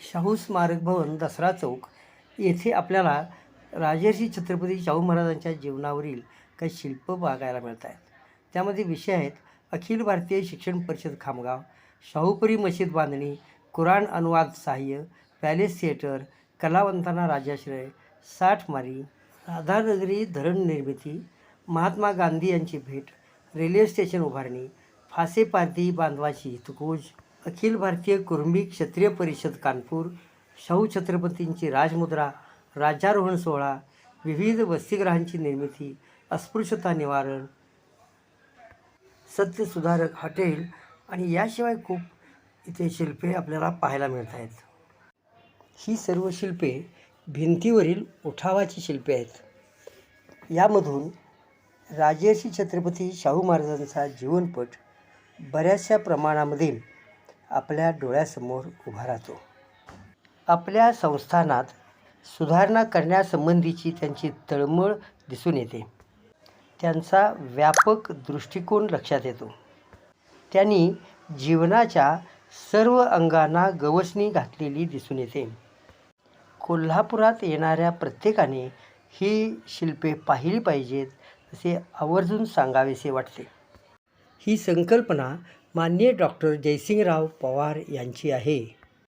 शाहू स्मारक भवन दसरा चौक येथे आपल्याला राजर्षी छत्रपती शाहू महाराजांच्या जीवनावरील काही शिल्प बघायला मिळत आहेत त्यामध्ये विषय आहेत अखिल भारतीय शिक्षण परिषद खामगाव शाहूपुरी मशीद बांधणी कुराण अनुवाद सहाय्य पॅलेस थिएटर कलावंतांना राजाश्रय साठमारी राधानगरी धरण निर्मिती महात्मा गांधी यांची भेट रेल्वे स्टेशन उभारणी फासेपांधी बांधवाची हितकोज अखिल भारतीय कुर्मी क्षत्रिय परिषद कानपूर शाहू छत्रपतींची राजमुद्रा राज्यारोहण सोहळा विविध वसतिगृहांची निर्मिती अस्पृश्यता निवारण सत्यसुधारक हॉटेल आणि याशिवाय खूप इथे शिल्पे आपल्याला पाहायला मिळत आहेत. ही सर्व शिल्पे भिंतीवरील उठावाची शिल्पे आहेत. यामधून राजर्षी छत्रपती शाहू महाराजांचा जीवनपट बऱ्याचशा प्रमाणामध्ये आपल्या डोळ्यासमोर उभा राहतो. आपल्या संस्थानात सुधारणा करण्यासंबंधीची त्यांची तळमळ दिसून येते. त्यांचा व्यापक दृष्टिकोन लक्षात येतो. त्यांनी जीवनाच्या सर्व अंगांना गवसणी घातलेली दिसून येते. कोल्हापुरात येणाऱ्या प्रत्येकाने ही शिल्पे पाहिली पाहिजेत असे आवर्जून सांगावेसे वाटते. ही संकल्पना माननीय डॉक्टर जयसिंगराव पवार यांची आहे.